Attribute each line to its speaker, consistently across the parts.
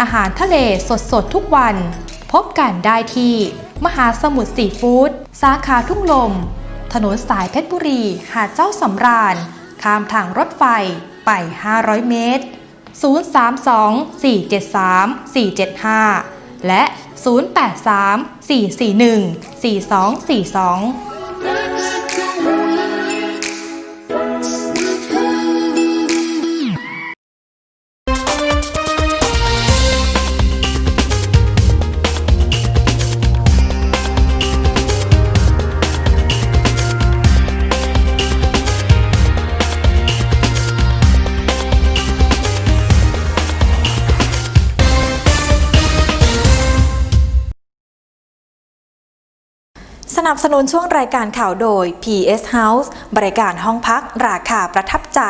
Speaker 1: อาหารทะเลสดสดๆ ทุกวัน พบกันได้ที่ มหาสมุทรซีฟู้ดสาขาทุ่งลม ถนนสายเพชรบุรี หาดเจ้าสำราญ ข้ามทางรถไฟไป 500 เมตร 032 473 475 และ
Speaker 2: 0834414242 นับสนุนช่วงรายการข่าวโดย PS House บริการห้องพักราคาประทับใจ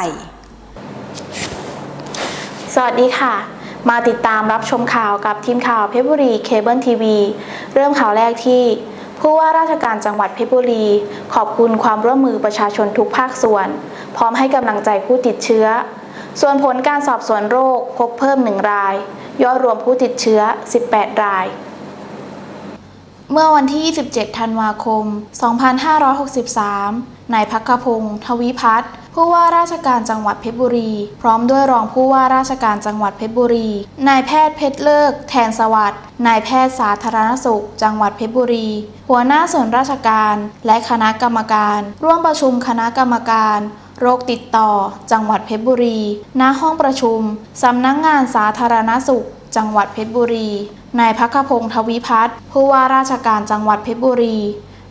Speaker 3: สวัสดีค่ะ มาติดตามรับชมข่าวกับทีมข่าวเพชรบุรีเคเบิลทีวีเริ่มข่าวแรกที่ ผู้ว่าราชการจังหวัดเพชรบุรี ขอบคุณความร่วมมือประชาชนทุกภาคส่วน พร้อมให้กำลังใจผู้ติดเชื้อ ส่วนผลการสอบสวนโรคพบเพิ่มหนึ่งราย ยอดรวมผู้ติดเชื้อ 18 ราย เมื่อวันที่ 27 ธันวาคม 2563 นายพักขพงศ์ทวิพัฒน์ผู้ว่าราชการจังหวัดเพชรบุรี พร้อมด้วยรองผู้ว่าราชการจังหวัดเพชรบุรี นายแพทย์เพชรเลิก แทนสวัสดิ์นายแพทย์สาธารณสุข จังหวัดเพชรบุรี หัวหน้าส่วนราชการ และคณะกรรมการ ร่วมประชุมคณะกรรมการโรคติดต่อ จังหวัดเพชรบุรี ณ ห้องประชุม สำนักงงานสาธารณสุข จังหวัดเพชรบุรี นายพักพงศ์ทวิพัฒน์ผู้ว่าราชการจังหวัดเพชรบุรี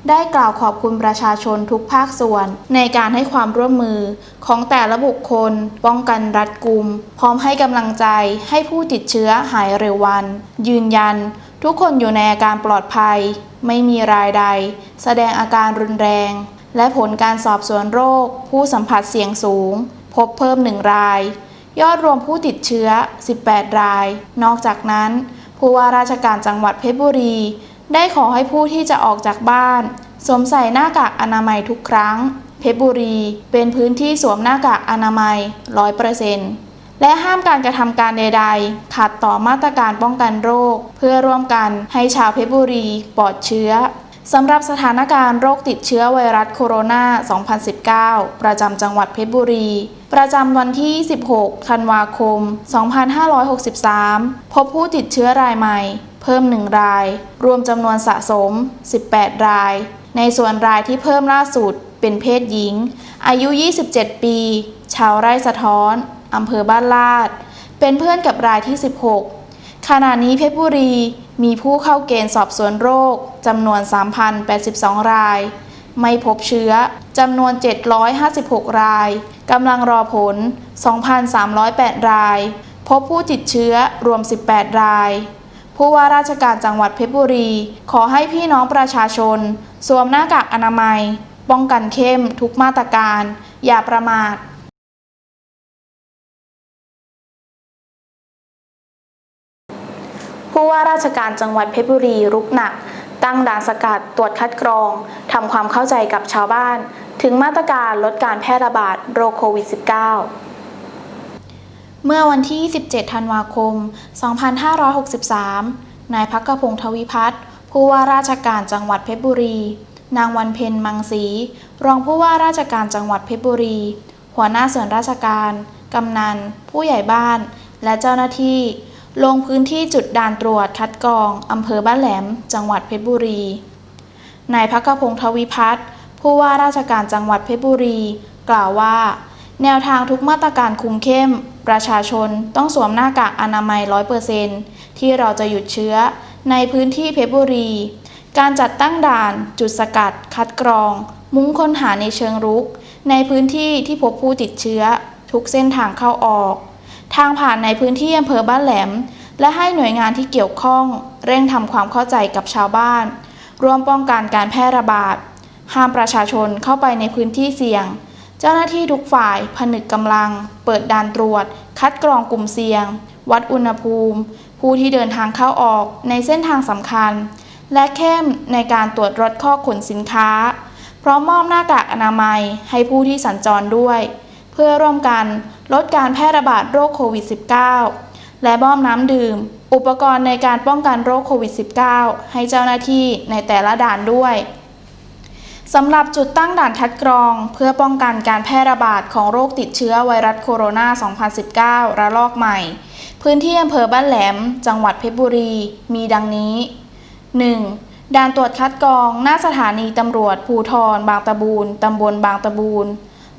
Speaker 3: ได้กล่าวขอบคุณประชาชนทุกภาคส่วน ในการให้ความร่วมมือของแต่ละบุคคล ป้องกันรัดกุม พร้อมให้กำลังใจให้ผู้ติดเชื้อหายเร็ววัน ยืนยัน ทุกคนอยู่ในอาการปลอดภัย ไม่มีรายใด แสดงอาการรุนแรง และผลการสอบสวนโรค ผู้สัมผัสเสี่ยงสูง พบเพิ่มหนึ่งราย ยอดรวมผู้ติดเชื้อ 18 ราย นอกจากนั้น ผู้ว่าราชการจังหวัดเพชรบุรี ได้ขอให้ผู้ที่จะออกจากบ้าน สวมใส่หน้ากากอนามัยทุกครั้ง เพชรบุรี เป็นพื้นที่สวมหน้ากากอนามัย 100%และห้ามการกระทำการใด ๆ ขัดต่อมาตรการป้องกันโรค เพื่อร่วมกันให้ชาวเพชรบุรีปลอดเชื้อสำหรับสถานการณ์โรคติดเชื้อไวรัสโคโรนา 2019 ประจำจังหวัดเพชรบุรี ประจำวันที่ 16 ธันวาคม 2563 พบผู้ติดเชื้อรายใหม่ เพิ่ม 1 ราย รวมจำนวนสะสม 18 ราย ในส่วนรายที่เพิ่มล่าสุด เป็นเพศหญิง อายุ 27 ปี ชาวไร่สะท้อนอำเภอบ้านลาด เป็นเพื่อนกับรายที่ 16 ขณะนี้เพชรบุรีมีผู้เข้าเกณฑ์สอบสวนโรคจำนวน 3,082 ราย ไม่พบเชื้อจำนวน 756 ราย กำลังรอผล 2,308 ราย พบผู้ติดเชื้อรวม 18 ราย ผู้ว่าราชการจังหวัดเพชรบุรี ขอให้พี่น้องประชาชน สวมหน้ากากอนามัย ป้องกันเข้มทุกมาตรการ อย่าประมาทผู้ว่าราชการจังหวัดเพชรบุรีรุกหนัก ตั้งด่านสกัดตรวจคัดกรองทำความเข้าใจกับชาวบ้าน ถึงมาตรการลดการแพร่ระบาดโรคโควิด -19 เมื่อวันที่ 17 ธันวาคม 2563 นายพักกพงทวิพัฒน์ผู้ว่าราชการจังหวัดเพชรบุรี นางวันเพ็ญมังสี รองผู้ว่าราชการจังหวัดเพชรบุรี หัวหน้าส่วนราชการ กำนัน ผู้ใหญ่บ้าน และเจ้าหน้าที่ ลงพื้นที่จุดด่านตรวจคัดกรองอำเภอบ้านแหลม จังหวัดเพชรบุรี นายพักกพงศ์ทวิพัฒน์ผู้ว่าราชการจังหวัดเพชรบุรี กล่าวว่า แนวทางทุกมาตรการคุมเข้ม ประชาชนต้องสวมหน้ากากอนามัย 100%ที่เราจะหยุดเชื้อในพื้นที่เพชรบุรี การจัดตั้งด่านจุดสกัด คัดกรอง มุ้งค้นหาในเชิงรุก ในพื้นที่ที่พบผู้ติดเชื้อ ทุกเส้นทางเข้าออก ทางผ่านในพื้นที่อำเภอบ้านแหลม และให้หน่วยงานที่เกี่ยวข้อง เร่งทำความเข้าใจกับชาวบ้าน ร่วมป้องกันการแพร่ระบาด ห้ามประชาชนเข้าไปในพื้นที่เสี่ยง เจ้าหน้าที่ทุกฝ่ายผนึกกำลัง เปิดด่านตรวจ คัดกรองกลุ่มเสี่ยง วัดอุณหภูมิ ผู้ที่เดินทางเข้าออกในเส้นทางสำคัญ และเข้มในการตรวจรถข้อขนสินค้า พร้อมมอบหน้ากากอนามัยให้ผู้ที่สัญจรด้วย เพื่อร่วมกัน ลดการแพร่ระบาดโรคโควิด -19 และมอบน้ำดื่ม อุปกรณ์ในการป้องกันโรคโควิด -19 ให้เจ้าหน้าที่ในแต่ละด่านด้วยสำหรับจุดตั้งด่านคัดกรอง เพื่อป้องกันการแพร่ระบาดของโรคติดเชื้อไวรัสโคโรนา 2019 ระลอกใหม่ พื้นที่อำเภอบ้านแหลม จังหวัดเพชรบุรี มีดังนี้ 1. ด่านตรวจคัดกรอง หน้าสถานีตำรวจภูทรบางตะบูนตำบลบางตะบูน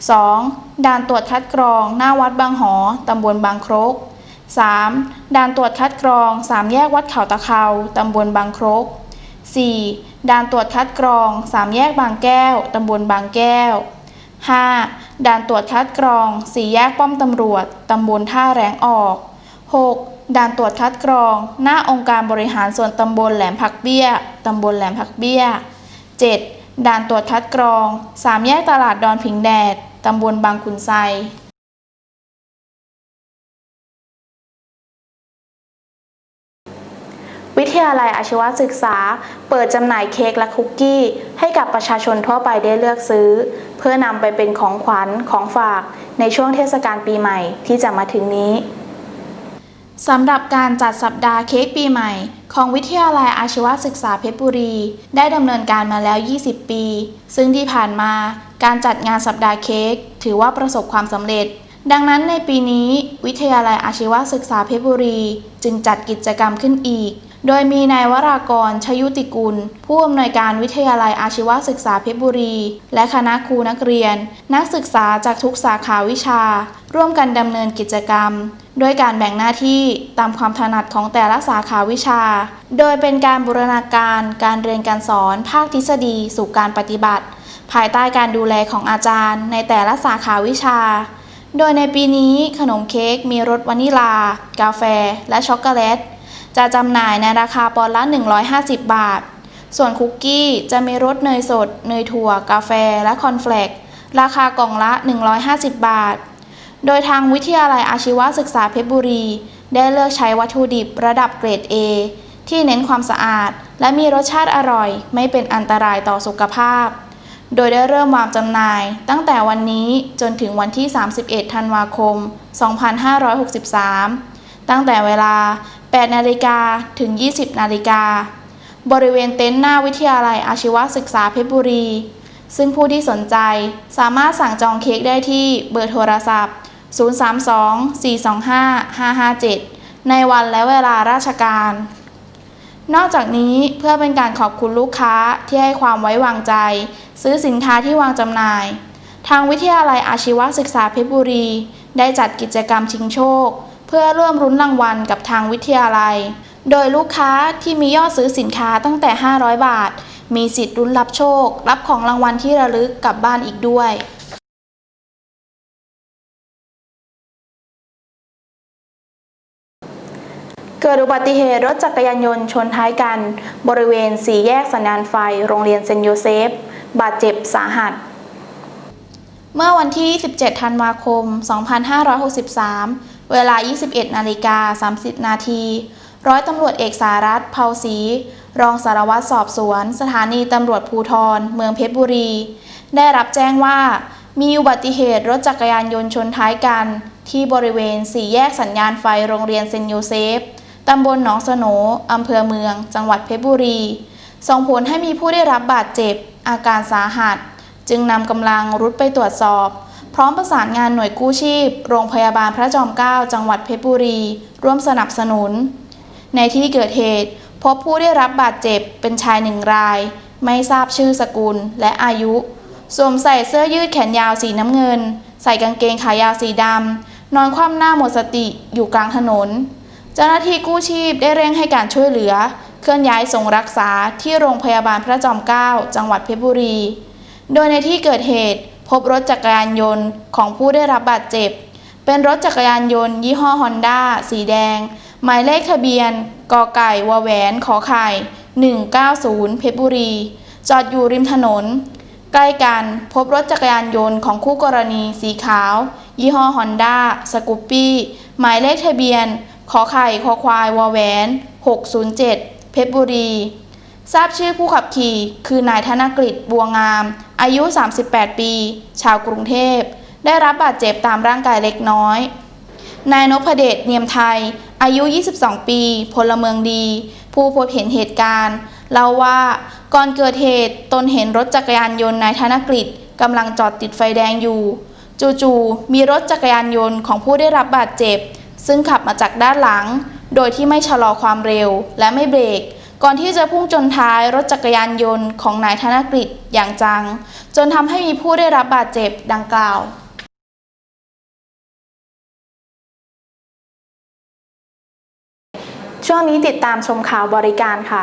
Speaker 3: 2. ด่านตรวจคัดกรอง หน้าวัดบางหอ ตำบลบางครก 3. ด่านตรวจคัดกรอง สามแยกวัดเขาตะเคาตำบลบางครก 4. ด่านตรวจคัดกรอง สามแยกบางแก้ว ตำบลบางแก้ว 5. ด่านตรวจคัดกรอง สี่แยกป้อมตำรวจ ตำบลท่าแรงออก 6. ด่านตรวจคัดกรอง หน้าองค์การบริหารส่วนตำบลแหลมผักเบี้ย ตำบลแหลมผักเบี้ย 7. ด่านตรวจคัดกรองสามแยกตลาดดอนผิงแดด ตำบลบางขุนไซวิทยาลัยอาชีวศึกษา เปิดจำหน่ายเค้กและคุกกี้ ให้กับประชาชนทั่วไปได้เลือกซื้อ เพื่อนำไปเป็นของขวัญของฝากในช่วงเทศกาลปีใหม่ที่จะมาถึงนี้สำหรับการจัดสัปดาห์เค้กปีใหม่ ของวิทยาลัยอาชีวศึกษาเพชรบุรี ได้ดำเนินการมาแล้ว 20 ปี ซึ่งที่ผ่านมา การจัดงานสัปดาห์เค้กถือว่าประสบความสำเร็จ ดังนั้นในปีนี้วิทยาลัยอาชีวศึกษาเพชรบุรี จึงจัดกิจกรรมขึ้นอีก โดยมีนายวรากรชยุติกุล ผู้อำนวยการวิทยาลัยอาชีวศึกษาเพชรบุรี และคณะครูนักเรียน นักศึกษาจากทุกสาขาวิชา ร่วมกันดำเนินกิจกรรมด้วยการแบ่งหน้าที่ตามความถนัดของแต่ละสาขาวิชา โดยเป็นการบูรณาการการเรียนการสอนภาคทฤษฎีสู่การปฏิบัติ ภายใต้การดูแลของอาจารย์ในแต่ละสาขาวิชา โดยในปีนี้ขนมเค้กมีรสวานิลา กาแฟ และช็อกโกแลต จะจำหน่ายในราคาปอนด์ละ 150 บาท ส่วนคุกกี้จะมีรสเนยสด เนยถั่ว กาแฟ และคอนเฟลกราคากล่องละ 150 บาท โดยทางวิทยาลัยอาชีวศึกษาเพชรบุรี ได้เลือกใช้วัตถุดิบระดับเกรด A ที่เน้นความสะอาด และมีรสชาติอร่อย ไม่เป็นอันตรายต่อสุขภาพ โดยได้เริ่มวางจำหน่าย ตั้งแต่วันนี้จนถึงวันที่ 31 ธันวาคม 2563 ตั้งแต่เวลา 8 นาฬิกาถึง 20 นาฬิกา บริเวณเต็นท์หน้าวิทยาลัยอาชีวศึกษาเพชรบุรี ซึ่งผู้ที่สนใจสามารถสั่งจองเค้กได้ที่เบอร์โทรศัพท์ 032-425-557 ในวันและเวลาราชการ นอกจากนี้เพื่อเป็นการขอบคุณลูกค้าที่ให้ความไว้วางใจ ซื้อสินค้าที่วางจำหน่าย ทางวิทยาลัยอาชีวศึกษาเพชรบุรี ได้จัดกิจกรรมชิงโชค เพื่อร่วมรุ้นรางวัลกับทางวิทยาลัย โดยลูกค้าที่มียอดซื้อสินค้าตั้งแต่ 500 บาท มีสิทธิ์รุ้นรับโชค รับของรางวัลที่ระลึกกลับบ้านอีกด้วย กิดอุบัติเหตุรถจักรยานยนต์ชนท้ายกัน บริเวณสี่แยกสัญญาณไฟ โรงเรียนเซนโยเซฟ บาดเจ็บสาหัส เมื่อวันที่ 17 ธันวาคม 2563 เวลา 21 นาฬิกา 30 นาที ร้อยตำรวจเอกสารัตเผาศรีรองสารวัตรสอบสวน สถานีตำรวจภูทร เมืองเพชรบุรี ได้รับแจ้งว่า มีอุบัติเหตุรถจักรยานยนต์ชนท้ายกันที่บริเวณสี่แยกสัญญาณไฟโรงเรียนเซนโยเซฟ ตำบลหนองสโหนอำเภอเมือง จังหวัดเพชรบุรี ส่งผลให้มีผู้ได้รับบาดเจ็บ อาการสาหัส จึงนำกำลังรุดไปตรวจสอบ พร้อมประสานงานหน่วยกู้ชีพ โรงพยาบาลพระจอมเกล้าจังหวัดเพชรบุรี ร่วมสนับสนุน ในที่เกิดเหตุ พบผู้ได้รับบาดเจ็บเป็นชายหนึ่งราย ไม่ทราบชื่อสกุลและอายุ สวมใส่เสื้อยืดแขนยาวสีน้ำเงิน ใส่กางเกงขายาวสีดำนอนคว่ำหน้าหมดสติอยู่กลางถนน เจ้าหน้าที่กู้ชีพได้เร่งให้การช่วยเหลือ เคลื่อนย้ายส่งรักษาที่โรงพยาบาลพระจอมเกล้าจังหวัดเพชรบุรี โดยในที่เกิดเหตุ พบรถจักรยานยนต์ของผู้ได้รับบาดเจ็บ เป็นรถจักรยานยนต์ ยี่ห้อฮอนด้าสีแดง หมายเลขทะเบียนกไก่วแหวนขอไข่ 190 เพชรบุรี จอดอยู่ริมถนน ใกล้กันพบรถจักรยานยนต์ของคู่กรณีสีขาว ยี่ห้อฮอนด้าสกูปปี้หมายเลขทะเบียน ขอไข่คอควายวอแหวน607 เพชรบุรี ทราบชื่อผู้ขับขี่ คือนายธนกฤษบัวงาม อายุ 38 ปี ชาวกรุงเทพ ได้รับบาดเจ็บตามร่างกายเล็กน้อย นายนพเดชเนียมไทย อายุ 22 ปี พลเมืองดี ผู้พบเห็นเหตุการณ์เล่าว่าก่อนเกิดเหตุตนเห็นรถจักรยานยนต์นายธนกฤษกำลังจอดติดไฟแดงอยู่ จู่ๆมีรถจักรยานยนต์ของผู้ได้รับบาดเจ็บ ซึ่งขับมาจากด้านหลัง โดยที่ไม่ชะลอความเร็วและไม่เบรก ก่อนที่จะพุ่งชนท้ายรถจักรยานยนต์ของนายธนกฤษอย่างจัง จนทำให้มีผู้ได้รับบาดเจ็บดังกล่าวช่วงนี้ติดตามชมข่าวบริการค่ะ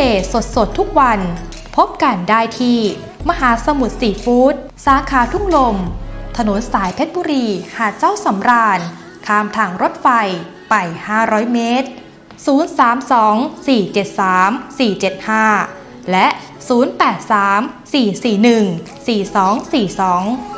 Speaker 1: เลสดสดๆ ทุกวัน พบกันได้ที่ มหาสมุทรซีฟู้ดสาขาทุ่งลม ถนนสายเพชรบุรี หาดเจ้าสำราญ ข้ามทางรถไฟไป 500 เมตร 032 473 475 และ 0834414242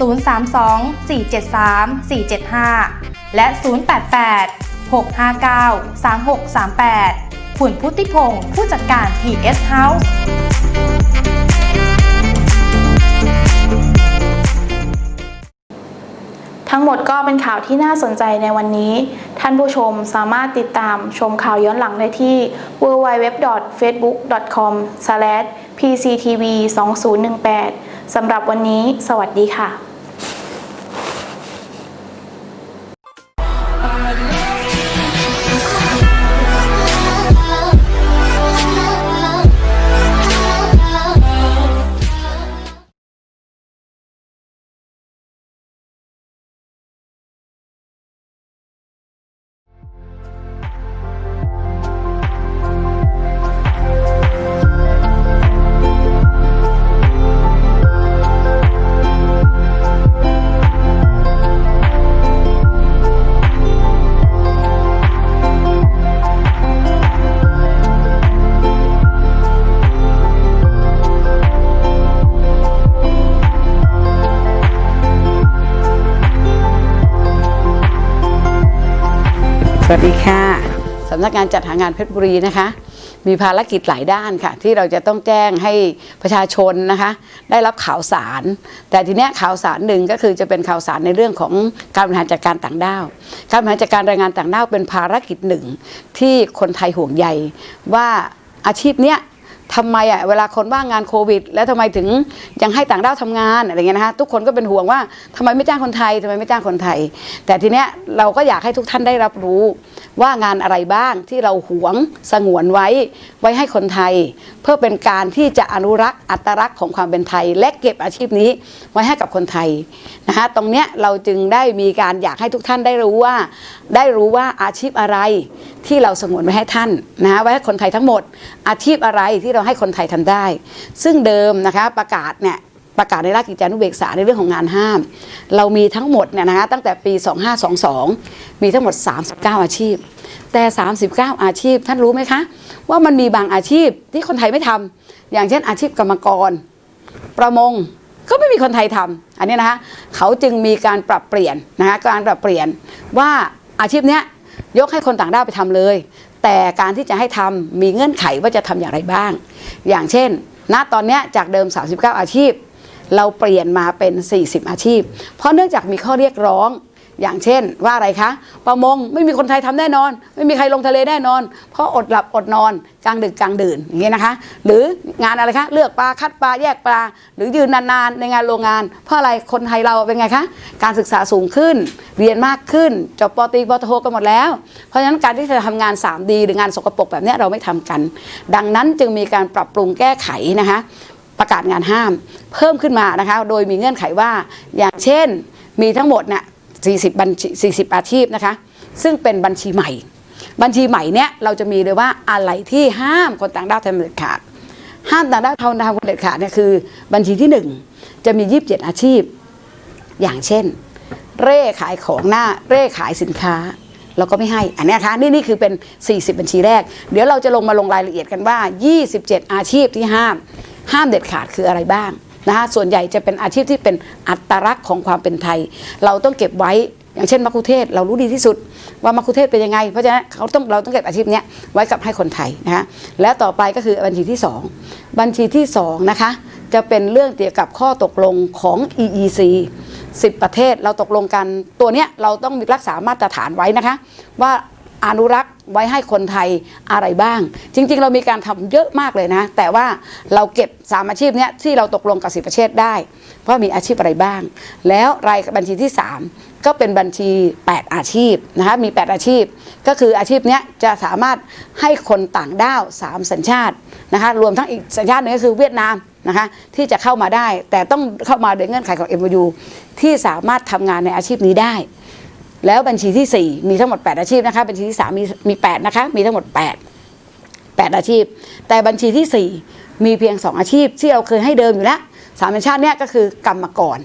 Speaker 1: 032 473 475 และ 088 659 3638คุณพุทธิพงศ์ผู้จัดการ PS House
Speaker 3: ทั้งหมดก็เป็นข่าวที่น่าสนใจในวันนี้ ท่านผู้ชมสามารถติดตามชมข่าวย้อนหลังได้ที่ www.facebook.com/pctv2018 สำหรับวันนี้ สวัสดีค่ะ
Speaker 4: วัสดีค่ะสำนักงานจัดหางานเพชรบุรีนะคะ มีภารกิจหลายด้านค่ะ ที่เราจะต้องแจ้งให้ประชาชนนะคะ ได้รับข่าวสาร แต่ทีเนี้ยข่าวสารหนึ่งก็คือจะเป็นข่าวสารในเรื่องของการบริหารจัดการต่างด้าวการบริหารจัดการแรงงานต่างด้าวเป็นภารกิจหนึ่งที่คนไทยห่วงใยว่าอาชีพเนี้ย ทำไมอะเวลาคนว่างงานโควิด แล้วทำไมถึงยังให้ต่างด้าวทำงานอะไรเงี้ยนะคะทุกคนก็เป็นห่วงว่าทำไมไม่จ้างคนไทยทำไมไม่จ้างคนไทย แต่ทีเนี้ยเราก็อยากให้ทุกท่านได้รับรู้ว่างานอะไรบ้างที่เราหวงสงวนไว้ไว้ให้คนไทย เพื่อเป็นการที่จะอนุรักษ์อัตลักษณ์ของความเป็นไทย และเก็บอาชีพนี้ไว้ให้กับคนไทยนะคะตรงเนี้ยเราจึงได้มีการอยากให้ทุกท่านได้รู้ว่า ได้รู้ว่าอาชีพอะไรที่เราสงวนไว้ให้ท่านนะไว้ให้คนไทยทั้งหมด อาชีพอะไรที่เราให้คนไทยทำได้ ซึ่งเดิมนะคะประกาศเนี่ยประกาศในราชกิจจานุเบกษาในเรื่องของงานห้าม เรามีทั้งหมดเนี่ยนะคะตั้งแต่ปี 2522 มีทั้งหมด 39 อาชีพ แต่ 39 อาชีพท่านรู้ไหมคะ ว่ามันมีบางอาชีพที่คนไทยไม่ทำอย่างเช่นอาชีพกรรมกร ประมงก็ไม่มีคนไทยทำอันนี้นะคะเขาจึงมีการปรับเปลี่ยนนะคะการปรับเปลี่ยนว่าอาชีพเนี้ยยกให้คนต่างด้าวไปทำเลย แต่การที่จะให้ทำมีเงื่อนไขว่าจะทำอย่างไรบ้าง อย่างเช่น ณตอนนี้จากเดิม 39 อาชีพ เราเปลี่ยนมาเป็น 40 อาชีพ เพราะเนื่องจากมีข้อเรียกร้อง อย่างเช่น ว่าอะไรคะ ประมงไม่มีคนไทยทำแน่นอน ไม่มีใครลงทะเลแน่นอน เพราะอดหลับอดนอนกลางดึกกลางดื่นอย่างเงี้ยนะคะ หรืองานอะไรคะ เลือกปลาคัดปลาแยกปลา หรือยืนนานๆในงานโรงงาน เพราะอะไรคนไทยเราเป็นไงคะ การศึกษาสูงขึ้น เรียนมากขึ้นจบปตรีปโทกันหมดแล้ว เพราะฉะนั้นการที่จะทำงาน 3D หรืองานสกปรกแบบนี้เราไม่ทำกัน ดังนั้นจึงมีการปรับปรุงแก้ไขนะคะประกาศงานห้ามเพิ่มขึ้นมานะคะ โดยมีเงื่อนไขว่าอย่างเช่น มีทั้งหมดเนี่ย 40บัญชี40 อาชีพนะคะ ซึ่งเป็นบัญชีใหม่ บัญชีใหม่เนี่ยเราจะมีเลยว่าอะไรที่ห้ามคนต่างด้าวทำเด็ดขาด ห้ามต่างด้าวทำทำคนเด็ดขาดเนี่ยคือ บัญชีที่ 1 จะมี 27 อาชีพ อย่างเช่น เร่ขายของหน้าเร่ขายสินค้าเราก็ไม่ให้ อันนี้นะคะนี่นี่คือเป็น 40 บัญชีแรก เดี๋ยวเราจะลงมาลงรายละเอียดกันว่า 27 อาชีพที่ห้าม ห้ามเด็ดขาดคืออะไรบ้าง นะคะส่วนใหญ่จะเป็นอาชีพที่เป็นอัตลักษณ์ของความเป็นไทย เราต้องเก็บไว้อย่างเช่นมัคคุเทศเรารู้ดีที่สุดว่ามัคคุเทศเป็นยังไง เพราะฉะนั้นเขาต้องเราต้องเก็บอาชีพนี้ไว้กับให้คนไทยนะคะแล้วต่อไปก็คือบัญชีที่ 2 บัญชีที่2นะคะจะเป็นเรื่องเกี่ยวกับข้อตกลงของ EEC 10 ประเทศเราตกลงกันตัวเนี้ยเราต้องมีรักษามาตรฐานไว้นะคะ ว่า อนุรักษ์ไว้ให้คนไทยอะไรบ้าง จริง ๆ เรามีการทำเยอะมากเลยนะ แต่ว่าเราเก็บสามอาชีพเนี้ยที่เราตกลงกับสิประเทศได้ว่ามีอาชีพอะไรบ้าง แล้วรายบัญชีที่ 3 ก็เป็นบัญชี 8 อาชีพนะคะมี 8 อาชีพ ก็คืออาชีพเนี้ยจะสามารถให้คนต่างด้าว 3 สัญชาตินะคะรวมทั้งอีกสัญชาติหนึงก็คือเวียดนามนะคะที่จะเข้ามาได้แต่ต้องเข้ามาโดยเงื่อนไขของ MOU ที่สามารถทำงานในอาชีพนี้ได้ แล้วบัญชีที่ 4 มีทั้งหมด 8 อาชีพนะคะ บัญชีที่ 3 มีมี8นะคะ มีทั้งหมด 8 8 อาชีพ แต่บัญชีที่ 4 มีเพียง 2 อาชีพ ที่เราเคยให้เดิมอยู่แล้วสามัญชาติเนี่ยก็คือกรรมกร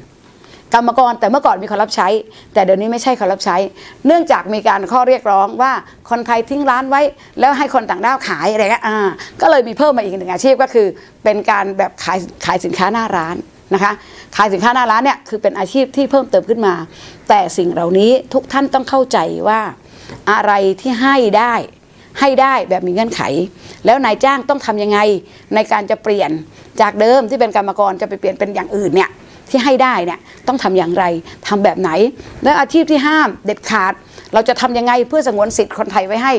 Speaker 4: กรรมกรแต่เมื่อก่อนมีคนรับใช้ แต่เดี๋ยวนี้ไม่ใช่คนรับใช้ เนื่องจากมีการข้อเรียกร้องว่าคนไทยทิ้งร้านไว้ แล้วให้คนต่างด้าวขายอะไรเงี้ยอ่าก็เลยมีเพิ่มมาอีกหนึ่งอาชีพก็คือ เป็นการแบบขายขายสินค้าหน้าร้าน นะคะขายสินค้าหน้าร้านเนี่ยคือเป็นอาชีพที่เพิ่มเติมขึ้นมา แต่สิ่งเหล่านี้ทุกท่านต้องเข้าใจว่าอะไรที่ให้ได้ให้ได้แบบมีเงื่อนไข แล้วนายจ้างต้องทำยังไงในการจะเปลี่ยนจากเดิมที่เป็นกรรมกรจะไปเปลี่ยนเป็นอย่างอื่นเนี่ยที่ให้ได้เนี่ยต้องทำอย่างไรทำแบบไหน แล้วอาชีพที่ห้ามเด็ดขาด เราจะทำยังไงเพื่อสงวนสิทธิ์คนไทยไว้ให้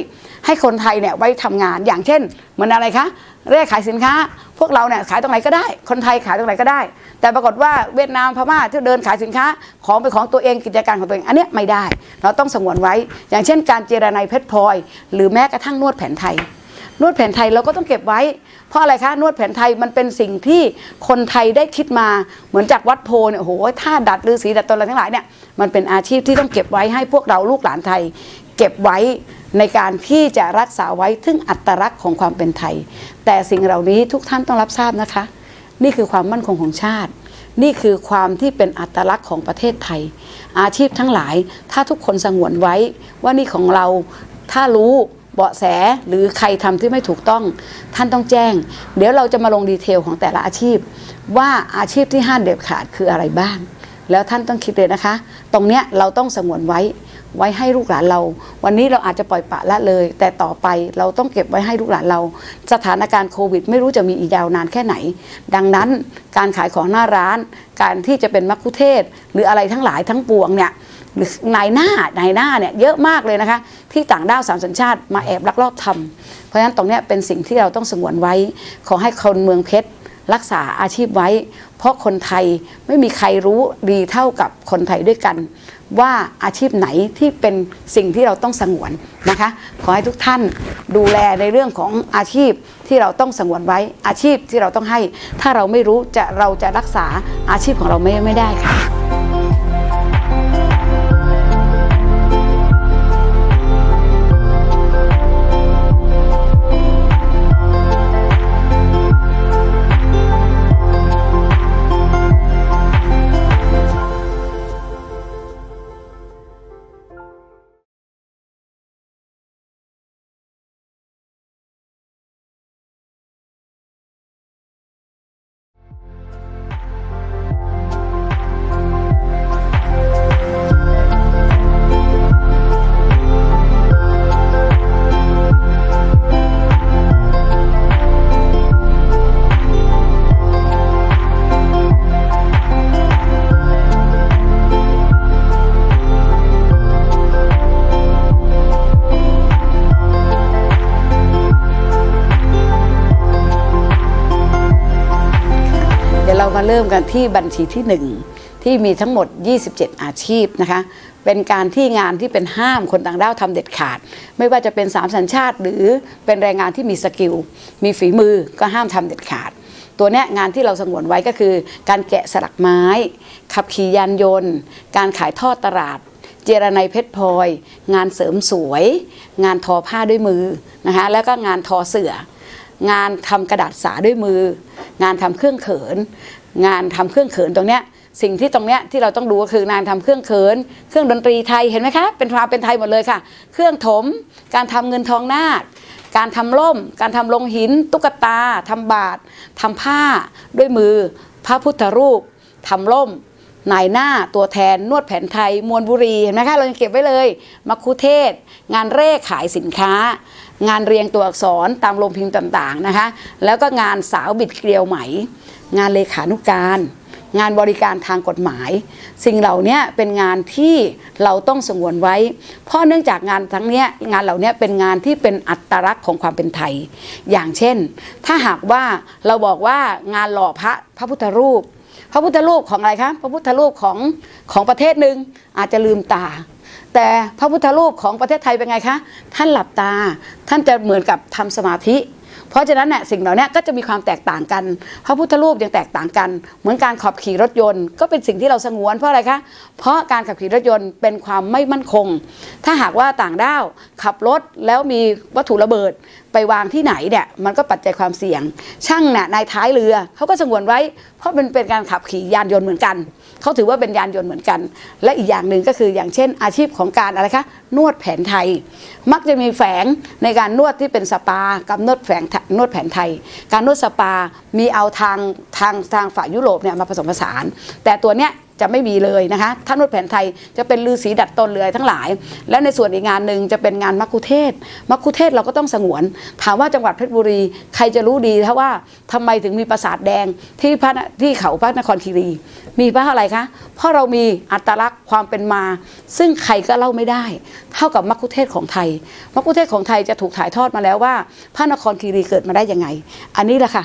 Speaker 4: ให้คนไทยเนี่ยไว้ทำงานอย่างเช่นเหมือนอะไรคะ เร่ขายสินค้า พวกเราเนี่ยขายตรงไหนก็ได้ คนไทยขายตรงไหนก็ได้ แต่ปรากฏว่าเวียดนามพม่าที่เดินขายสินค้าของเป็นของตัวเองกิจการของตัวเองอันเนี้ยไม่ได้ เราต้องสงวนไว้ อย่างเช่น การเจรไนเพชรพลอย หรือแม้กระทั่งนวดแผนไทย นวดแผนไทยเราก็ต้องเก็บไว้ เพราะอะไรคะนวดแผนไทยมันเป็นสิ่งที่คนไทยได้คิดมาเหมือนจากวัดโพเนี่ยโอ้โหท่าดัดฤาษีดัดตนอะไรทั้งหลายเนี่ยมันเป็นอาชีพที่ต้องเก็บไว้ให้พวกเราลูกหลานไทย เก็บไว้ในการที่จะรักษาไว้ถึงอัตลักษณ์ของความเป็นไทย แต่สิ่งเหล่านี้ทุกท่านต้องรับทราบนะคะ นี่คือความมั่นคงของชาติ นี่คือความที่เป็นอัตลักษณ์ของประเทศไทย อาชีพทั้งหลายถ้าทุกคนสงวนไว้ว่านี่ของเราถ้ารู้เบาะแสหรือใครทำที่ไม่ถูกต้อง ท่านต้องแจ้ง เดี๋ยวเราจะมาลงดีเทลของแต่ละอาชีพ ว่าอาชีพที่ห้ามเด็ดขาดคืออะไรบ้าง แล้วท่านต้องคิดเลยนะคะ ตรงเนี้ยเราต้องสงวนไว้ ไว้ให้ลูกหลานเรา วันนี้เราอาจจะปล่อยปะละเลย แต่ต่อไปเราต้องเก็บไว้ให้ลูกหลานเรา สถานการณ์โควิด ไม่รู้จะมีอีกยาวนานแค่ไหน ดังนั้นการขายของหน้าร้าน การที่จะเป็นมัคคุเทศหรืออะไรทั้งหลายทั้งปวงเนี่ยหรือนายหน้านายหน้าเนี่ยเยอะมากเลยนะคะ ที่ต่างด้าวสามสัญชาติมาแอบลักลอบทำเพราะฉะนั้นตรงนี้เป็นสิ่งที่เราต้องสงวนไว้ ขอให้คนเมืองเพชรรักษาอาชีพไว้ เพราะคนไทยไม่มีใครรู้ดีเท่ากับคนไทยด้วยกัน ว่าอาชีพไหนที่เป็นสิ่งที่เราต้องสงวนนะคะ ขอให้ทุกท่านดูแลในเรื่องของอาชีพที่เราต้องสงวนไว้อาชีพที่เราต้องให้ ถ้าเราไม่รู้จะเราจะรักษาอาชีพของเราไม่ไม่ได้ค่ะ เริ่มกันที่บัญชีที่ 1 ที่มีทั้งหมด 27 อาชีพนะคะ เป็นการที่งานที่เป็นห้ามคนต่างด้าวทำเด็ดขาด ไม่ว่าจะเป็นสามสัญชาติ หรือเป็นแรงงานที่มีสกิล มีฝีมือก็ห้ามทำเด็ดขาด ตัวเนี้ยงานที่เราสงวนไว้ก็คือ การแกะสลักไม้ ขับขี่ยานยนต์ การขายทอดตลาดเจรไนเพชรพลอย งานเสริมสวย งานทอผ้าด้วยมือนะคะแล้วก็งานทอเสืองานทำกระดาษสาด้วยมือ งานทำเครื่องเขิน งานทำเครื่องเขินตรงเนี้ยสิ่งที่ตรงเนี้ยที่เราต้องดูก็คืองานทำเครื่องเขิน เครื่องดนตรีไทยเห็นไหมคะ เป็นความเป็นไทยหมดเลยค่ะ เครื่องถม การทำเงินทองนาคการทำล่ม การทำลงหิน ตุ๊กตาทำบาททำผ้าด้วยมือ พระพุทธรูปทำล่มนายหน้าตัวแทนนวดแผนไทยมวลบุรีเห็นไหมคะเรายังเก็บไว้เลยมัคคุเทศ งานเร่ขายสินค้า งานเรียงตัวอักษรตามโรงพิมพ์ต่างๆนะคะ แล้วก็งานสาวบิดเกลียวไหม งานเลขานุการ งานบริการทางกฎหมาย สิ่งเหล่านี้เป็นงานที่เราต้องสงวนไว้ เพราะเนื่องจากงานทั้งเนี้ยงานเหล่านี้เป็นงานที่เป็นอัตลักษณ์ของความเป็นไทย อย่างเช่น ถ้าหากว่าเราบอกว่างานหล่อพระพระพุทธรูป พระพุทธรูปของอะไรคะพระพุทธรูปของของประเทศหนึ่งอาจจะลืมตา แต่พระพุทธรูปของประเทศไทยเป็นไงคะ ท่านหลับตา ท่านจะเหมือนกับทำสมาธิ เพราะฉะนั้นเนี่ยสิ่งเหล่านี้ก็จะมีความแตกต่างกัน พระพุทธรูปยังแตกต่างกัน เหมือนการขับขี่รถยนต์ ก็เป็นสิ่งที่เราสงวนเพราะอะไรคะ เพราะการขับขี่รถยนต์เป็นความไม่มั่นคง ถ้าหากว่าต่างด้าวขับรถแล้วมีวัตถุระเบิดไปวางที่ไหนเนี่ยมันก็ปัจจัยความเสี่ยง ช่างเนี่ยในท้ายเรือเขาก็สงวนไว้ เพราะมันเป็นการขับขี่ยานยนต์เหมือนกัน เขาถือว่าเป็นยานยนต์เหมือนกัน และอีกอย่างหนึ่งก็คืออย่างเช่นอาชีพของการอะไรคะนวดแผนไทย มักจะมีแฝงในการนวดที่เป็นสปา กับนวดแฝงนวดแผนไทย การนวดสปามีเอาทางทางทางฝ่ายยุโรปเนี่ยมาผสมผสาน แต่ตัวเนี้ย จะไม่มีเลยนะคะถ้านวดแผนไทยจะเป็นลือสีดัดตนเลยทั้งหลาย แล้วในส่วนอีกงานหนึ่งจะเป็นงานมัคคุเทศมัคคุเทศเราก็ต้องสงวน ถามว่าจังหวัดเพชรบุรีใครจะรู้ดีถ้าว่าทำไมถึงมีปราสาทแดงที่พระที่เขาพระนครคีรี มีเพราะอะไรคะ เพราะเรามีอัตลักษณ์ความเป็นมา ซึ่งใครก็เล่าไม่ได้ เท่ากับมัคคุเทศของไทยมัคคุเทศของไทยจะถูกถ่ายทอดมาแล้วว่า พระนครคีรีเกิดมาได้ยังไง อันนี้แหละค่ะ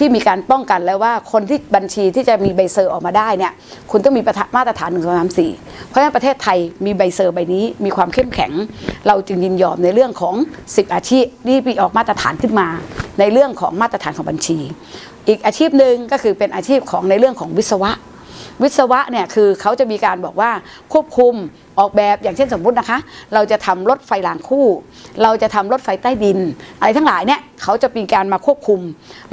Speaker 4: ที่มีการป้องกันแล้วว่าคนที่บัญชีที่จะมีใบเซอร์ออกมาได้เนี่ยคุณต้องมีประทะมาตรฐาน1 2 3 4เพราะฉะนั้นประเทศไทยมีใบเซอร์ใบนี้มีความเข้มแข็ง เราจึงยินยอมในเรื่องของ 10 อาชีพที่มีออกมาตรฐานขึ้นมา ในเรื่องของมาตรฐานของบัญชี อีกอาชีพหนึ่งก็คือเป็นอาชีพของในเรื่องของวิศวะ วิศวะเนี่ยคือเขาจะมีการบอกว่าควบคุมออกแบบอย่างเช่นสมมุตินะคะ เราจะทำรถไฟรางคู่ เราจะทำรถไฟใต้ดิน อะไรทั้งหลายเนี่ยเขาจะมีการมาควบคุม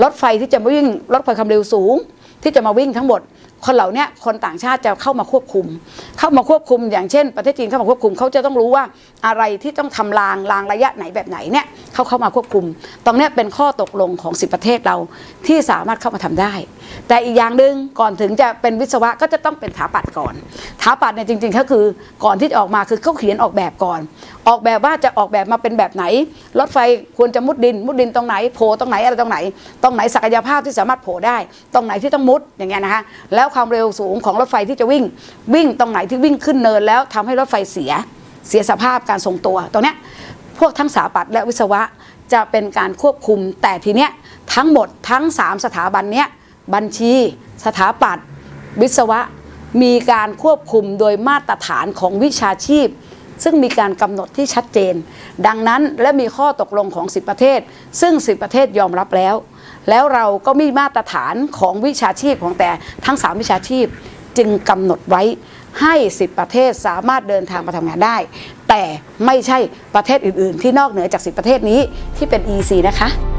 Speaker 4: รถไฟที่จะมาวิ่งรถไฟความเร็วสูง ที่จะมาวิ่งทั้งหมด คนเหล่านี้คนต่างชาติจะเข้ามาควบคุม เข้ามาควบคุมอย่างเช่น ประเทศจีนเข้ามาควบคุมเขาจะต้องรู้ว่าอะไรที่ต้องทำรางรางระยะไหนแบบไหนเนี่ยเขาเข้ามาควบคุม ตรงนี้เป็นข้อตกลงของสิประเทศเราที่สามารถเข้ามาทำได้ แต่อีกอย่างหนึ่งก่อนถึงจะเป็นวิศวะก็จะต้องเป็นถาปัดก่อนถาปัดเนี่ยจริงๆก็คือก่อนที่จะออกมาคือเขาเขียนออกแบบก่อน ออกแบบว่าจะออกแบบมาเป็นแบบไหน รถไฟควรจะมุดดิน มุดดินตรงไหนโผล่ตรงไหนอะไรตรงไหน ตรงไหนศักยภาพที่สามารถโผล่ได้ ตรงไหนที่ต้องมุดอย่างเงี้ยนะคะแล้วความเร็วสูงของรถไฟที่จะวิ่ง วิ่งตรงไหนที่วิ่งขึ้นเนิน แล้วทำให้รถไฟเสียเสียสภาพการทรงตัวตรงเนี้ยพวกทั้งสถาปัตย์และวิศวะจะเป็นการควบคุม แต่ทีเนี้ยทั้งหมดทั้ง 3 สถาบันเนี้ยบัญชี สถาปัตย์วิศวะ มีการควบคุมโดยมาตรฐานของวิชาชีพ ซึ่งมีการกำหนดที่ชัดเจน ดังนั้นและมีข้อตกลงของ 10 ประเทศ ซึ่ง 10 ประเทศยอมรับแล้ว แล้วเราก็มีมาตรฐานของวิชาชีพของแต่ทั้ง 3 วิชาชีพจึงกำหนดไว้ให้ 10 ประเทศสามารถเดินทางมาทำงานได้ แต่ไม่ใช่ประเทศอื่น ๆ ที่นอกเหนือจาก 10 ประเทศนี้ที่เป็น EC นะคะ